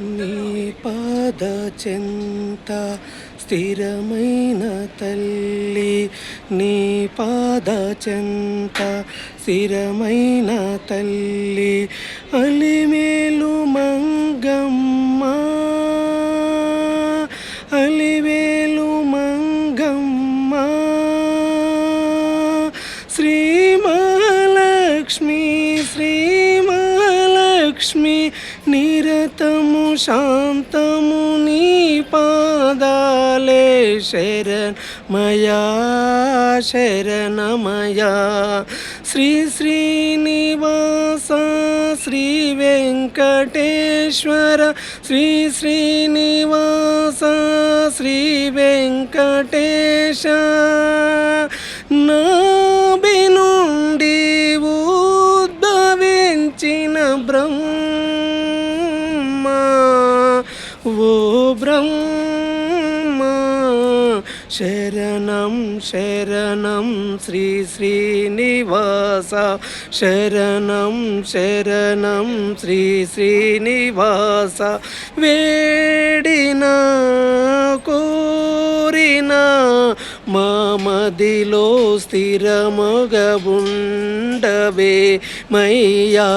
నీ పాద చెంత స్థిరమైన తల్లి నీ పాద చెంత స్థిరమైన తల్లి అలిమేలు మా లక్ష్మి నిరతము శాంతము నీ పాదాలే శరణమయా శరణమయా. శ్రీ శ్రీనివాస శ్రీ వెంకటేశ్వర శ్రీ శ్రీనివాస శ్రీ వెంకటేశ. ఉద్భవించిన బ్రహ్మ ఓ బ్రహ్మ. శరణం శరణం శ్రీ శ్రీనివాస. శరణం శరణం శ్రీ శ్రీనివాస. వేడిన మదిలో స్థిరముగ మయ్యా.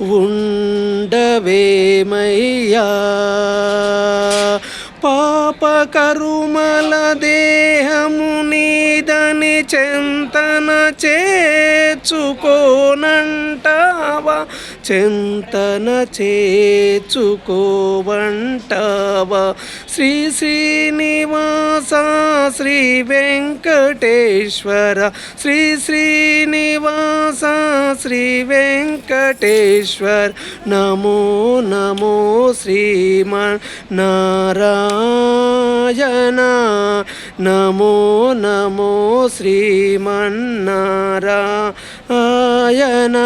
ఉండవే మయ్యా. పాప కరుమల దేహము నీదని చింతన చేర్చుకోనంటావా? చింతన చేర్చుకోవంటావా? శ్రీ శ్రీనివాస శ్రీ వెంకటేశ్వర. శ్రీ శ్రీనివాస శ్రీ వెంకటేశ్వర. నమో నమో శ్రీమన్ నారాయణ నమో నమో శ్రీమన్నారాయణ.